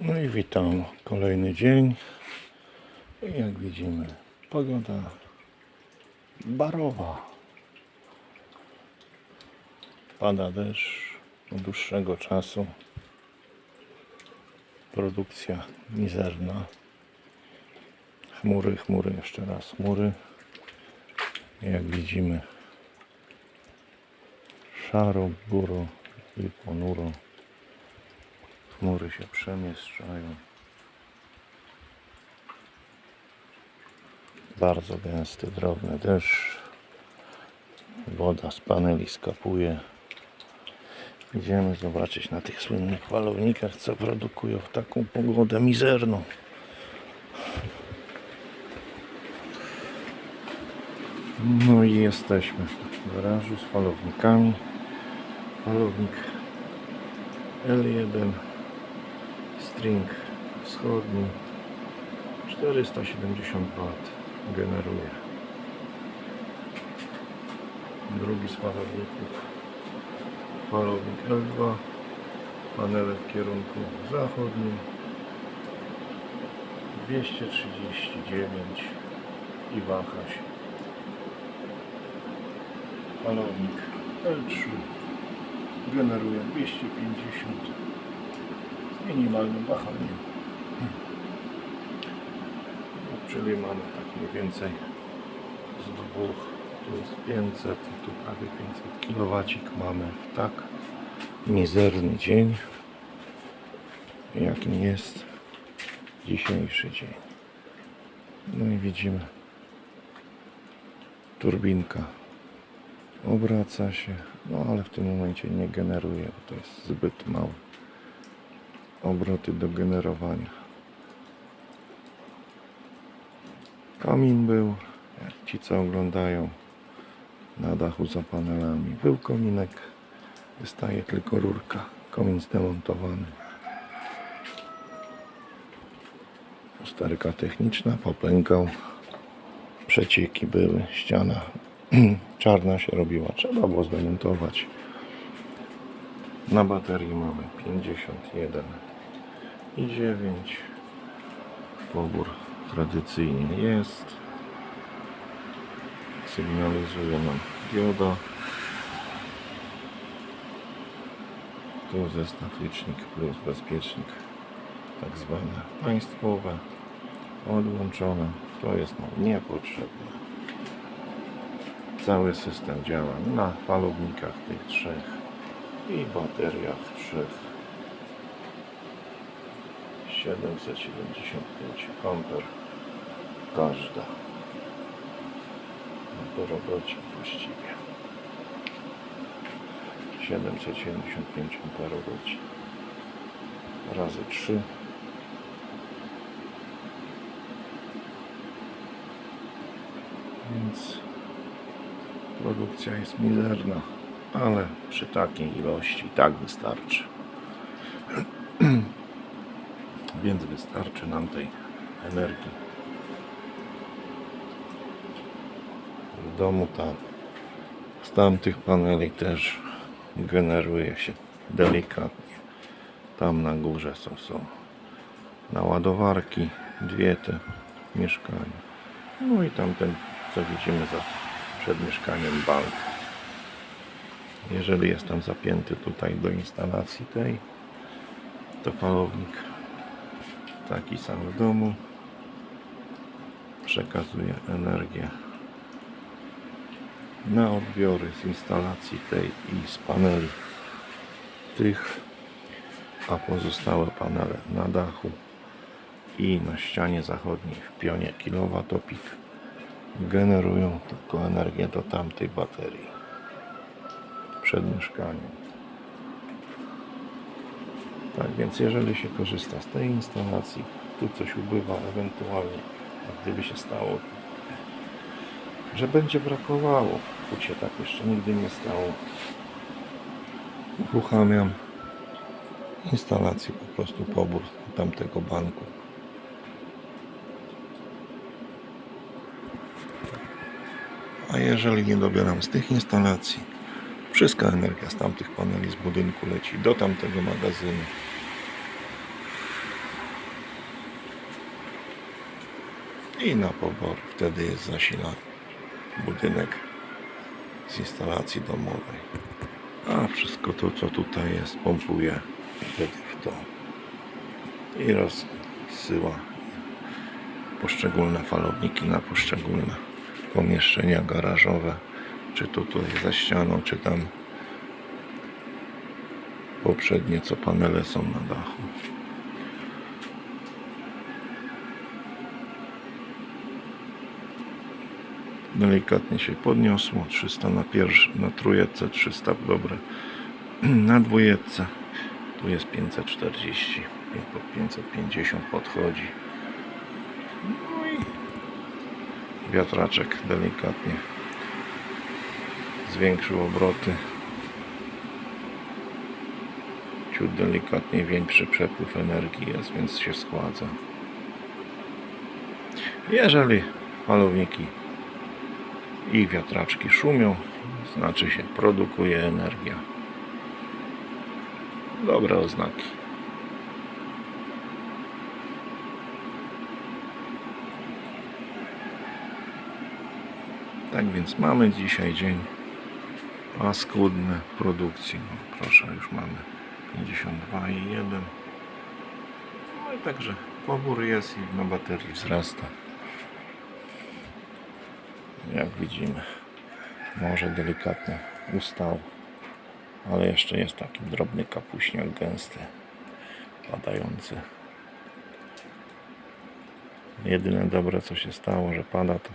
No i witam. Kolejny dzień. I jak widzimy, pogoda barowa. Pada deszcz od dłuższego czasu. Produkcja mizerna. Chmury, chmury, jeszcze raz chmury. Jak widzimy, szaro, buro i ponuro. Chmury się przemieszczają. Bardzo gęsty, drobny deszcz. Woda z paneli skapuje. Idziemy zobaczyć na tych słynnych falownikach, co produkują w taką pogodę mizerną. No i jesteśmy w garażu z falownikami. Falownik L1 string wschodni. 470 W generuje. Drugi z falowników falownik L2 panele w kierunku zachodnim. 239 i waha się falownik L3 generuje 250 z minimalnym wahaniem. Czyli mamy tak mniej więcej z dwóch, tu jest 500, tu prawie 500 kW mamy w tak mizerny dzień, jakim jest dzisiejszy dzień. No i widzimy turbinka obraca się, no ale w tym momencie nie generuje, bo to jest zbyt małe obroty do generowania. Komin był, jak ci co oglądają na dachu za panelami. Był kominek, wystaje tylko rurka, komin zdemontowany. Usterka techniczna, popękał, przecieki były, ściana czarna się robiła, trzeba było zdemontować. Na baterii mamy 51 i 9. Pobór tradycyjnie jest. Sygnalizuje nam dioda. Tu zestaw licznik plus bezpiecznik tak zwane państwowe odłączone. To jest nam niepotrzebne. Cały system działa na falownikach tych trzech i bateriach trzech 775 amper każda. Po robocie właściwie. 775 amperogodzin razy 3 więc produkcja jest mizerna ale przy takiej ilości tak wystarczy więc wystarczy nam tej energii. W domu tam z tamtych paneli też generuje się delikatnie. Tam na górze są, są naładowarki dwie te mieszkania. No i tamten co widzimy za przed mieszkaniem bank. Jeżeli jest tam zapięty tutaj do instalacji tej to falownik taki sam w domu. Przekazuje energię na odbiory z instalacji tej i z paneli tych a pozostałe panele na dachu i na ścianie zachodniej w pionie kilowatopik generują tylko energię do tamtej baterii. Przed mieszkaniem tak więc jeżeli się korzysta z tej instalacji, tu coś ubywa ewentualnie, a gdyby się stało, że będzie brakowało, tu się tak jeszcze nigdy nie stało, uruchamiam instalację, po prostu pobór tamtego banku. A jeżeli nie dobieram z tych instalacji, Wszystka energia z tamtych paneli z budynku leci do tamtego magazynu. I na pobor wtedy jest zasilany budynek z instalacji domowej. A wszystko to, co tutaj jest, pompuje wtedy w to i rozsyła poszczególne falowniki na poszczególne pomieszczenia garażowe czy tutaj za ścianą, czy tam poprzednie, co panele są na dachu. Delikatnie się podniosło, 300 na pierwszy, na trójece, 300 dobre, na dwójece, tu jest 540, po 550 podchodzi. No i wiatraczek delikatnie zwiększył obroty. Ciut delikatnie większy przepływ energii jest, więc się schładza. Jeżeli falowniki i wiatraczki szumią, znaczy się produkuje energia. Dobre oznaki. Tak więc mamy dzisiaj dzień paskudny produkcji. No, proszę, już mamy 52,1. No i także pobór jest i na baterii wzrasta. Jak widzimy, może delikatnie ustał, ale jeszcze jest taki drobny kapuśniak gęsty, padający. Jedyne dobre co się stało, że pada to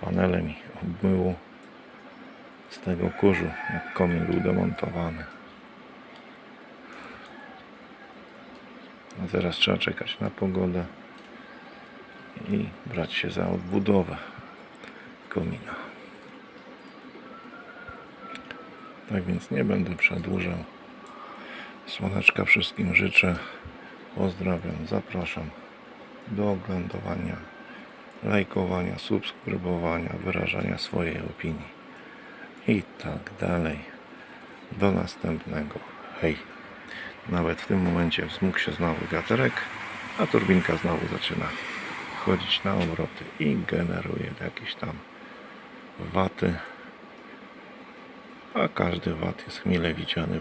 panele mi obmyło z tego kurzu, jak komin był demontowany. A teraz trzeba czekać na pogodę i brać się za odbudowę komina. Tak więc nie będę przedłużał. Słoneczka wszystkim życzę. Pozdrawiam, zapraszam do oglądania, lajkowania, subskrybowania, wyrażania swojej opinii i tak dalej. Do następnego. Hej. Nawet w tym momencie wzmógł się znowu wiaterek, a turbinka znowu zaczyna wchodzić na obroty i generuje jakieś tam waty. A każdy wat jest mile widziany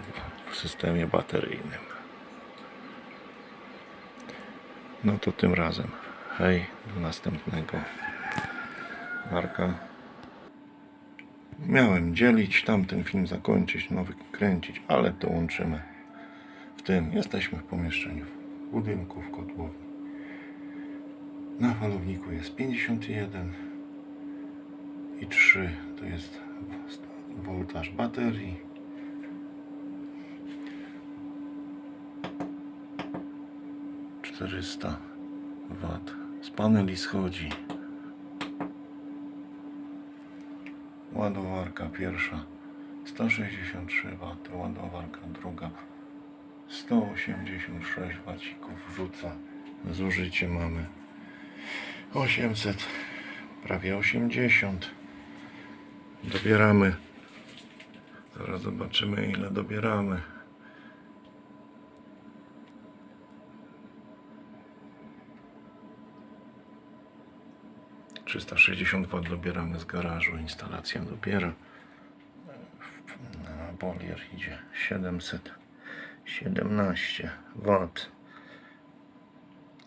w systemie bateryjnym. No to tym razem. Hej, do następnego. Marka. Miałem dzielić, tamten film zakończyć, nowy kręcić, ale to łączymy w tym. Jesteśmy w pomieszczeniu, w budynku, w kotłowni. Na falowniku jest 51 i 3 to jest voltaż baterii. Czterysta wat z paneli schodzi. Ładowarka pierwsza 163 W, ładowarka druga 186 wacików wrzuca. Zużycie mamy 800, prawie 80. Dobieramy. Zaraz zobaczymy ile dobieramy. Trzysta sześćdziesiąt W dobieramy z garażu, instalacja dobiera. Na bolier idzie 717 W.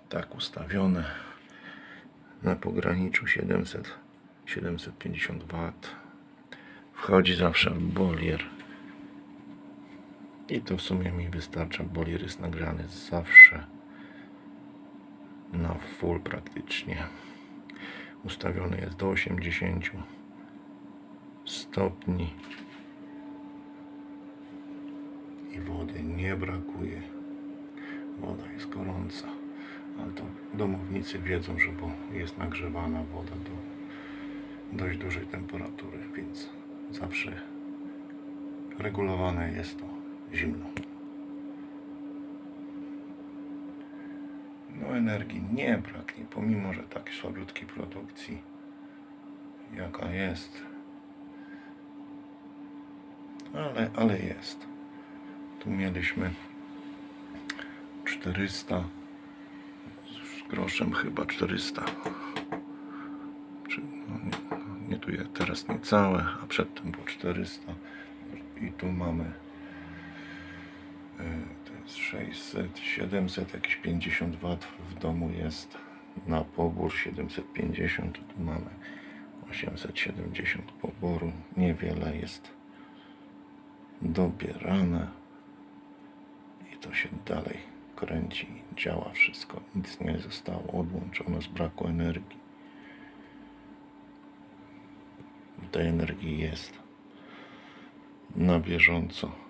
Tak ustawione. Na pograniczu 700 750 W wchodzi zawsze w bolier. I to w sumie mi wystarcza. Bolier jest nagrany zawsze na full praktycznie ustawiony jest do 80 stopni. I wody nie brakuje. Woda jest gorąca. Ale to domownicy wiedzą, że bo jest nagrzewana woda do dość dużej temperatury, więc zawsze regulowane jest to zimno. No energii nie braknie, pomimo, że tak słabiutkiej produkcji jaka jest. Ale, ale jest. Tu mieliśmy 400 z groszem chyba 400 Czy, no, nie, nie tu jest teraz niecałe, a przedtem było 400. I tu mamy jest 600, 700, jakieś 50 W w domu jest na pobór 750, tu mamy 870 poboru, niewiele jest dobierane i to się dalej kręci, działa wszystko, nic nie zostało odłączone z braku energii. Tej energii jest na bieżąco,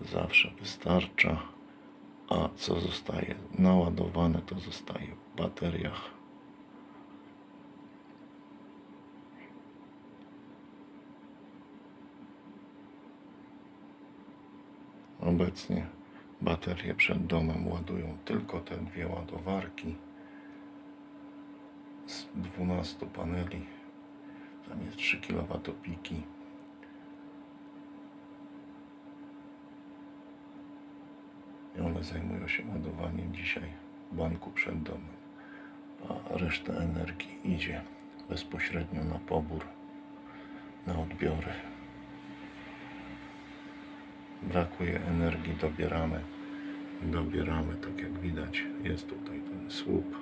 zawsze wystarcza, a co zostaje naładowane, to zostaje w bateriach. Obecnie baterie przed domem ładują tylko te dwie ładowarki z 12 paneli. Tam jest 3 kW piki. One zajmują się ładowaniem dzisiaj banku przed domem. A reszta energii idzie bezpośrednio na pobór, na odbiory brakuje energii, dobieramy. Dobieramy, tak jak widać, jest tutaj ten słup,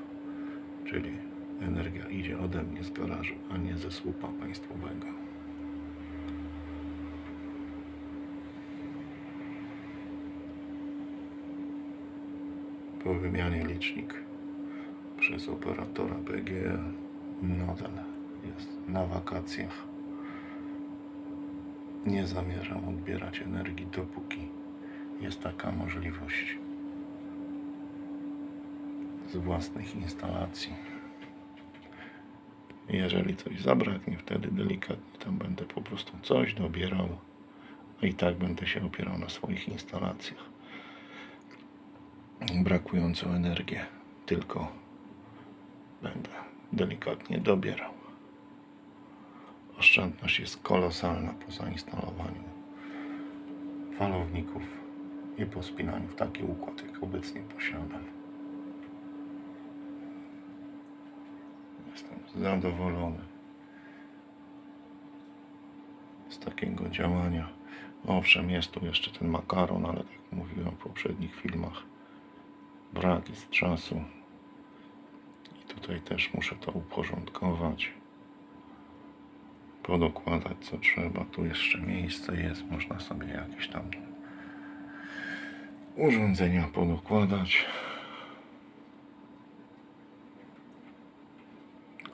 czyli energia idzie ode mnie z garażu, a nie ze słupa państwowego. Po wymianie licznik przez operatora PGE nadal jest na wakacjach nie zamierzam odbierać energii, dopóki jest taka możliwość z własnych instalacji. Jeżeli coś zabraknie, wtedy delikatnie tam będę po prostu coś dobierał, a i tak będę się opierał na swoich instalacjach. Brakującą energię tylko będę delikatnie dobierał. Oszczędność jest kolosalna po zainstalowaniu falowników i po spinaniu w taki układ, jak obecnie posiadam. Jestem zadowolony z takiego działania. Owszem, jest tu jeszcze ten makaron, ale tak mówiłem w poprzednich filmach, brak jest czasu. I tutaj też muszę to uporządkować podokładać co trzeba. Tu jeszcze miejsce jest, można sobie jakieś tam urządzenia podokładać.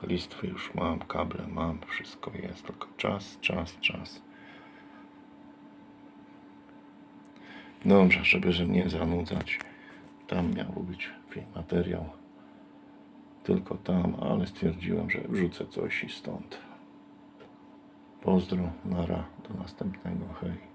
Listwy już mam, kable mam, wszystko jest, tylko czas, czas, czas. Dobrze, żeby że nie zanudzać. Tam miał być materiał. Tylko tam, ale stwierdziłem, że wrzucę coś i stąd. Pozdro, nara, do następnego, hej.